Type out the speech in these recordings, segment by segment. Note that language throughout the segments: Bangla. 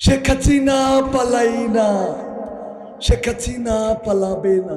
শেখ হাসিনা পালাই না শেখ হাসিনা পালাবে না।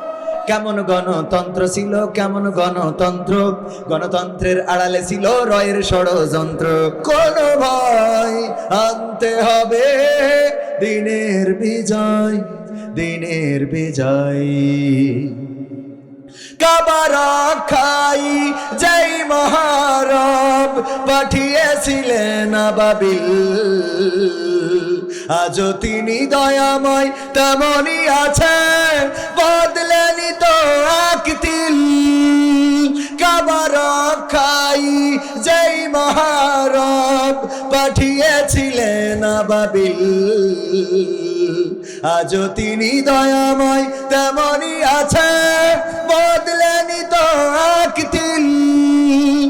কেমন গণতন্ত্র ছিল, কেমন গণতন্ত্র? গণতন্ত্রের আড়ালে ছিল রয়ের ষড়যন্ত্র। কোন ভয় আনতে হবে দিনের বিজয় দিনের বিজয়। কাবার খাই, যেই মহারব পাঠিয়েছিলেন আবাবিল। আজও তিনি দয়াময় তেমনই আছেন বদলেনি তো এক তিল কাবার খাই, যেই মহারব পাঠিয়েছিলেন আবাবিল। আজও তিনি দয়াময় তেমনই আছে। বদলেনি তো এক তিল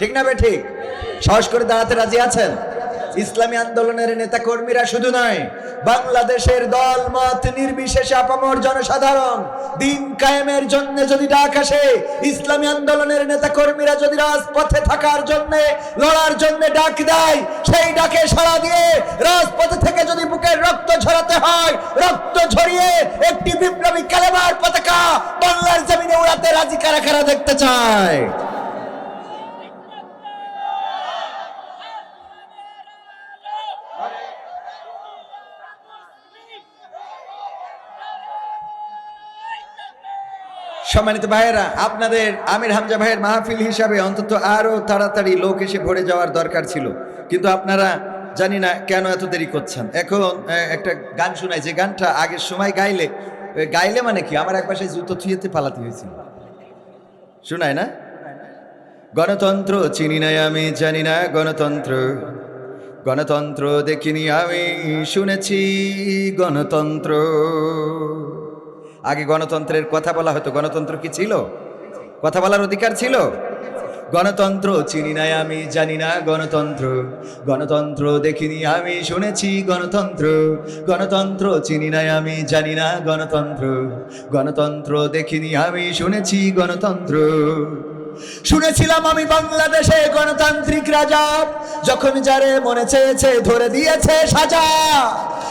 ঠিক না বে ঠিক? সাহস করে দাঁড়াতে রাজি আছেন? ইসলামী আন্দোলনের নেতা কর্মীরা শুধু নয়, বাংলাদেশের দল মত নির্বিশেষে আপামর জনসাধারণ দিন কায়েমের জন্য যদি ডাক আসে, ইসলামী আন্দোলনের নেতা কর্মীরা যদি রাজপথে থাকার জন্য, লড়ার জন্য ডাক দেয়, সেই ডাকে সাড়া দিয়ে রাজপথে থেকে যদি বুকের রক্ত ঝরাতে হয়, রক্ত ঝরিয়ে একটি বিপ্লবী কালেমার পতাকা বাংলার জমিনে উড়াতে রাজি কারা কারা দেখতে চায়? সম্মানিত ভাইয়েরা, আপনাদের আমির হামজা ভাইয়ের মাহফিল হিসাবে অন্তত আরও তাড়াতাড়ি লোক এসে ভরে যাওয়ার দরকার ছিল। কিন্তু আপনারা জানি না কেন এত দেরি করছেন। এখন একটা গান শোনাই। যে গানটা আগের সময় গাইলে গাইলে মানে কি? আমার এক পাশে জুতো থুয়েতে পালাতে হয়েছিল। শোনায় না? গণতন্ত্র চিনি নাই আমি, জানি না গণতন্ত্র। গণতন্ত্র দেখিনি আমি, শুনেছি গণতন্ত্র। আগে গণতন্ত্রের কথা বলা হতো। গণতন্ত্র কি ছিল? কথা বলার অধিকার ছিল? গণতন্ত্র চিনি নাই আমি, জানি না গণতন্ত্র। গণতন্ত্র দেখিনি আমি, শুনেছি গণতন্ত্র। গণতন্ত্র চিনি নাই আমি, জানি না গণতন্ত্র। গণতন্ত্র দেখিনি আমি, শুনেছি গণতন্ত্র। শুনেছিলাম আমি বাংলাদেশে গণতান্ত্রিক রাজা, যখন যারে মনে চেয়েছে ধরে দিয়েছে সাজা।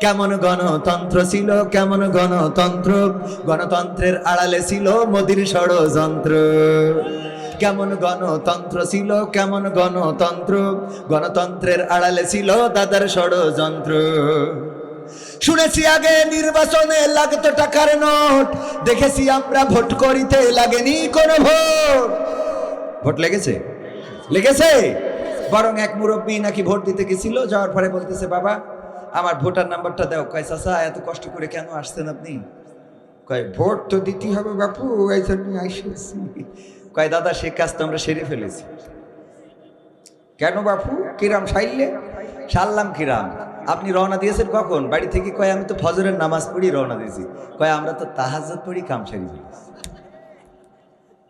কেমন গণতন্ত্র ছিল, কেমন গণতন্ত্র? গণতন্ত্রের আড়ালে ছিল মোদির ষড়যন্ত্র। কেমন গণতন্ত্র ছিল, কেমন গণতন্ত্র? গণতন্ত্রের আড়ালে ছিল দাদার ষড়যন্ত্র। শুনেছি আগে নির্বাচনে লাগতো টাকার নোট। দেখেছি আমরা ভোট করিতে লাগেনি কোনো ভোট। ভোট লেগেছে? লেগেছে? বরং এক মুরব্বী নাকি ভোট দিতে গেছিল, যাওয়ার পরে বলতেছে, বাবা আমার ভোটার নাম্বারটা দাও। কয়, চাচা, এত কষ্ট করে কেন আসছেন আপনি? কয়, ভোট তো দিতেই হবে বাপু, এই কয়, দাদা, সে কাজ তো আমরা সেরে ফেলেছি। কেন বাপু? কিরাম সাইলে সারলাম কিরাম। আপনি রওনা দিয়েছেন কখন? বাড়ি থেকে কয়, আমি তো ফজরের নামাজ পড়ি রওনা দিয়েছি। কয়, আমরা তো তাহাজ্জত পড়ি কাম সারি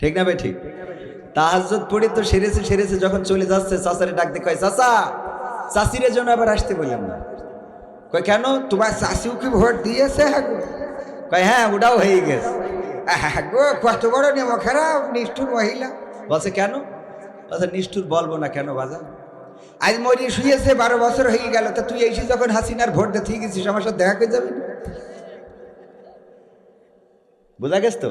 ঠিক না ভাই, ঠিক? তাহাজ্জত পড়ি তো সেরেছে সেরেছে, যখন চলে যাচ্ছে, চাচারে ডাকতে কয়, চাচা চাষিরের জন্য আবার আসতে বললাম না। কয়, কেন? তোমার চাষিও কি ভোট দিয়েছে? হ্যাঁ কয় হ্যাঁ ওটাও হয়ে গেছে। আহা গো, কত বড় নেব খারাপ নিষ্ঠুর মহিলা। বলছে, কেন? বলছে, নিষ্ঠুর বলব না কেন বাজান? আজ মরি শুয়েছে, বারো বছর হয়ে গেল। তা তুই এসে যখন হাসিনার ভোট দিতে গেছিস আমার সাথে দেখা করে যাবি? বোঝা গেছ তো?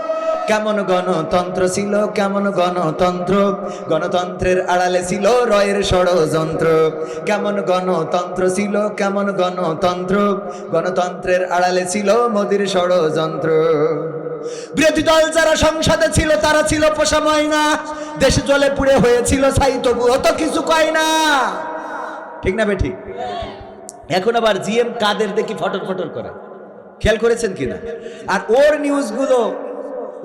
কেমন গণতন্ত্র ছিল, কেমন গণতন্ত্র? গণতন্ত্রের আড়ালে ছিল রয়ের ষড়যন্ত্র। কেমন গণতন্ত্র ছিল, কেমন গণতন্ত্র? গণতন্ত্রের আড়ালে ছিল মোদির ষড়যন্ত্র। বিরোধী দল যারা সংসদে ছিল, তারা ছিল পোষা ময়না দেশে জলে পুড়ে হয়েছিল, ছাই তবুও তো কিছু কয় না। ঠিক না বেঠিক এখন আবার জিএম কাদের দেখি ফটর ফটর করে? খেয়াল করেছেন কিনা? আর ওর নিউজগুলো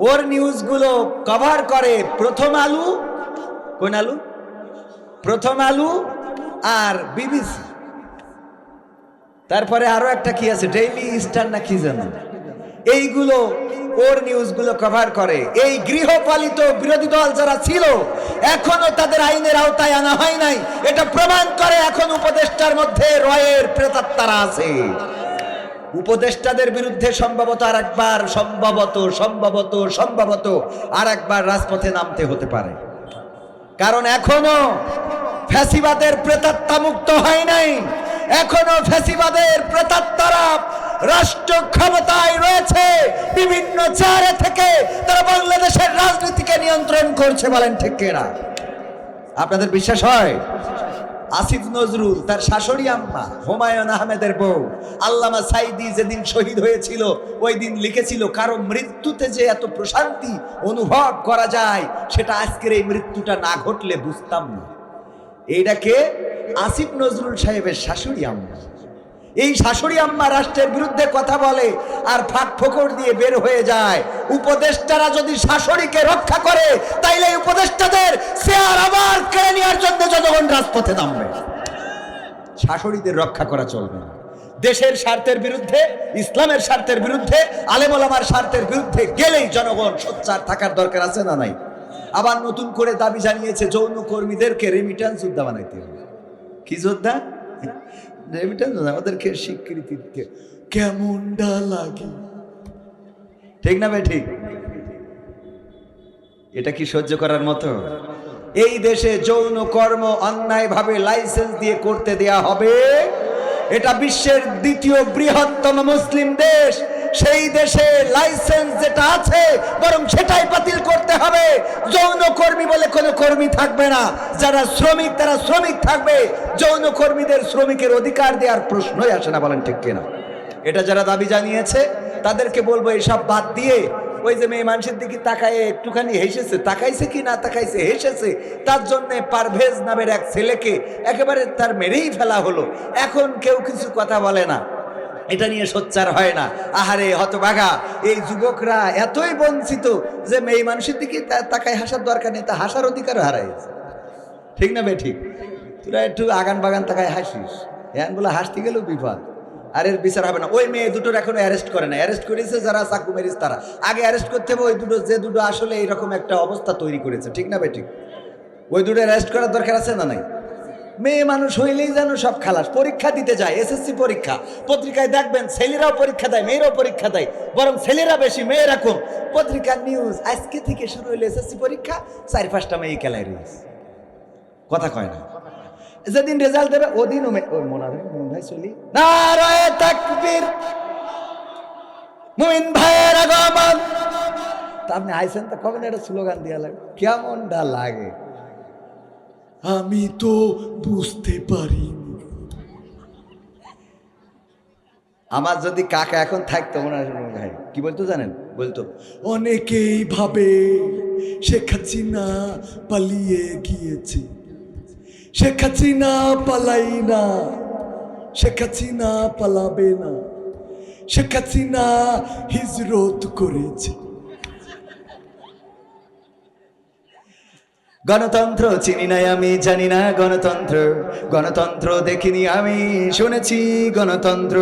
ওর নিউজগুলো কভার করে প্রথম আলু, কোন আলু? প্রথম আলু আর বিবিসি। তারপরে আরও একটা কি আছে? ডেইলি স্টার না কি জানো এইগুলো ওর নিউজগুলো কভার করে। এই গৃহপালিত বিরোধী দল যারা ছিল, এখনও তাদের আইনের আওতায় আনা হয় নাই। এটা প্রমাণ করে এখন উপদেষ্টার মধ্যে রয়ের প্রেতাত্মারা আছে। উপদেষ্টাদের বিরুদ্ধে সম্ভবত আর একবার সম্ভবত সম্ভবত সম্ভবত আর একবার রাজপথে নামতে হতে পারে। কারণ এখনও ফ্যাসিবাদের প্রেতাত্মা মুক্ত হয় নাই। এখনও ফ্যাসিবাদের প্রেতাত্মারা রাষ্ট্র ক্ষমতায় রয়েছে। বিভিন্ন চেয়ারে থেকে তারা বাংলাদেশের রাজনীতিকে নিয়ন্ত্রণ করছে বলেন ঠিক আপনাদের বিশ্বাস হয়? আসিফ নজরুল, তার শাশুড়ি আম্মা, হুমায়ুন আহমেদের বউ। আল্লামা সাইদি যেদিন শহীদ হয়েছিল, ওই দিন লিখেছিল, কারও মৃত্যুতে যে এত প্রশান্তি অনুভব করা যায়, সেটা আজকের এই মৃত্যুটা না ঘটলে বুঝতাম না। এইটাকে আসিফ নজরুল সাহেবের শাশুড়ি আম্মা। এই শাশুড়ি আম্মা রাষ্ট্রের বিরুদ্ধে কথা বলে আর ফাঁক ফোকর দিয়ে বের হয়ে যায়। উপদেষ্টারা যদি শাশুড়িকে রক্ষা করে, তাইলে উপদেষ্টাদের শেয়ার আবার কেড়ে জন্য জনগণ রাজপথে নামবে। শাশুড়িদের রক্ষা করা চলবে না। দেশের স্বার্থের বিরুদ্ধে, ইসলামের স্বার্থের বিরুদ্ধে আলেমলামার স্বার্থের বিরুদ্ধে গেলেই জনগণ সোচ্চার থাকার দরকার আছে না নাই? আবার নতুন করে দাবি জানিয়েছে যৌন কর্মীদেরকে রেমিটেন্স যোদ্ধা বানাইতে হবে। কি যোদ্ধা? রেমিটেন্স আমাদেরকে স্বীকৃতি দিতে। কেমনটা লাগে? ঠিক না ভাই, ঠিক? এটা কি সহ্য করার মতো? এই দেশে যৌন কর্ম, অন্যায়ভাবে লাইসেন্স দিয়ে করতে দেয়া হবে। এটা বিশ্বের দ্বিতীয় বৃহত্তম মুসলিম দেশ। সেই দেশে লাইসেন্স যেটা আছে, বরং সেটাই বাতিল করতে হবে। যৌন কর্মী বলে কোনো কর্মী থাকবে না। যারা শ্রমিক, তারা শ্রমিক থাকবে। যৌন কর্মীদের শ্রমিকের অধিকার দেওয়ার প্রশ্নই আসে না, বলেন ঠিক কিনা? এটা যারা দাবি জানিয়েছে, তাদেরকে বলব এসব বাদ দিয়ে ওই যে মেয়ে মানুষের দিকে তাকায় একটুখানি হেসেছে, তাকাইছে কি না তাকাইছে, হেসেছে, তার জন্য পারভেজ নামের এক ছেলেকে একেবারে তার মেরেই ফেলা হলো। এখন কেউ কিছু কথা বলে না। এটা নিয়ে সোচ্চার হয় না। আহারে হতবাগা এই যুবকরা এতই বঞ্চিত যে মেয়ে মানুষের দিকে তাকায় হাসার দরকার নেই, তা হাসার অধিকার হারাইছে। ঠিক না বে ঠিক? তোরা একটু আগান বাগান তাকায় হাসিস। হ্যানগুলো হাসতে গেলেও বিপদ। আর এর বিচার হবে না। ওই মেয়ে দুটোর এখনও অ্যারেস্ট করে না অ্যারেস্ট করেছে যারা চাকু মেরিস তারা। আগে অ্যারেস্ট করতে হবে, ওই দুটো, যে দুটো আসলে এইরকম একটা অবস্থা তৈরি করেছে। ঠিক না বে ঠিক? ওই দুটো অ্যারেস্ট করার দরকার আছে না নাই? মেয়ে মানুষ হইলেই যেন সব খালাস। পরীক্ষা দিতে যায়, এসএসসি পরীক্ষা। পত্রিকায় দেখবেন, ছেলেরাও পরীক্ষা দেয়, মেয়েরাও পরীক্ষা দেয়। বরং ছেলেরা বেশি, মেয়েরা কম। পত্রিকার নিউজ আজকে থেকে শুরু হইলে এসএসসি পরীক্ষা, চার পাঁচটা মেয়ে খেলায় রয়েছে। কথা কয় না। যেদিন রেজাল্ট দেবে, ওদিন ও মে- ও মোনার মোহন ভাই চলি নারায়ে তাকবীর। মুমিন ভাইয়ের আগমন। তা আপনি আইসেন তো কবে একটা স্লোগান দিয়া লাগে? কেমনটা লাগে? আমি তো বুঝতে পারিনি। আমার যদি কাকা এখন থাকতো, মনে ভাই কি বলতো জানেন? বলতো, অনেকেই ভাবে শেখ হাসিনা পালিয়ে গিয়েছে। শেখ হাসিনা পালাই না, শেখ হাসিনা পালাবে না, শেখ হাসিনা হিজরত করেছে। গণতন্ত্র চিনি নাই আমি, জানি না গণতন্ত্র। গণতন্ত্র দেখিনি আমি, শুনেছি গণতন্ত্র।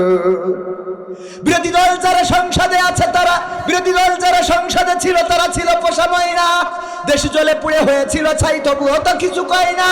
বিরোধী দল যারা সংসদে আছে তারা, বিরোধী দল যারা সংসদে ছিল তারা ছিল পোষাময় না দেশ জলে পুড়ে হয়েছিল ছাই, তবুও তো কিছু কয় না।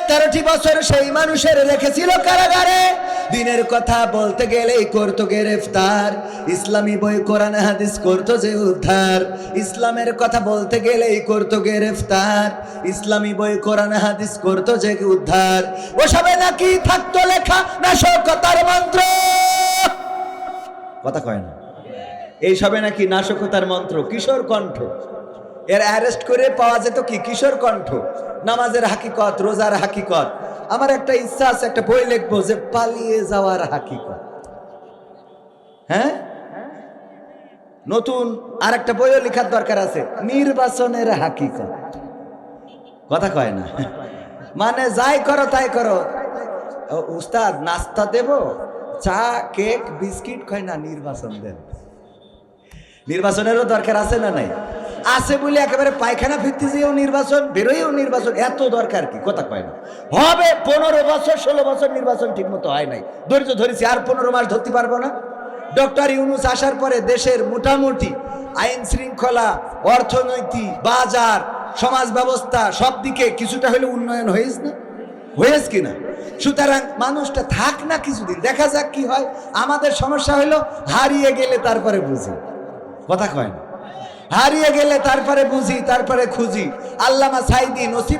তেরোটি বছর সেই মানুষের রেখেছিল কারাগারে। দিনের কথা বলতে গেলেই করতো গ্রেফতার। ইসলামী বই, কোরআন, হাদিস করতো যে উদ্ধার। ইসলামের কথা বলতে গেলেই করতো গ্রেফতার। ইসলামী বই, কোরআন, হাদিস করতো যে উদ্ধার। ওসবে নাকি থাকতো লেখা নাশকতার মন্ত্র? কথা কয় না। এই সবে নাকি নাশকতার মন্ত্র? কিশোর কণ্ঠ। এর অ্যারেস্ট করে পাওয়া যেত কি? কিশোর কণ্ঠ। নামাজের হাকিকত, রোজার হাকিকত। আমার একটা ইচ্ছা আছে, একটা বই লিখব যে পালিয়ে যাওয়ার হাকিকত। হ্যাঁ? নতুন আর একটা বইও লেখার দরকার আছে, নির্বাচনের হাকিকত। কথা কয় না। মানে যাই করো, তাই করো। উস্তাদ, নাস্তা দেব? চা, কেক, বিস্কিট কয় না নির্বাচন দেন নির্বাচনেরও দরকার আছে না নাই? আছে বলে একেবারে পায়খানা ফিরতে যেও নির্বাচন বেরোয়েও নির্বাচন, এত দরকার কি? কথা কয় না। হবে পনেরো বছর, ষোলো বছর নির্বাচন ঠিক মতো হয় নাই। ধৈর্য ধরেছি, আর পনেরো মাস ধরতে পারব না। ডক্টর ইউনুস আসার পরে দেশের মোটামুটি আইন শৃঙ্খলা, অর্থনৈতিক, বাজার, সমাজ ব্যবস্থা সব দিকে কিছুটা হলে উন্নয়ন হয়েছে না? হয়েছে কিনা সুতরাং মানুষটা থাক না কিছুদিন, দেখা যাক কি হয়। আমাদের সমস্যা হলো হারিয়ে গেলে তারপরে বুঝি। কথা কয় না। হারিয়ে গেলে তারপরে বুঝি তারপরে খুঁজি। আল্লামা সাইদি নসিব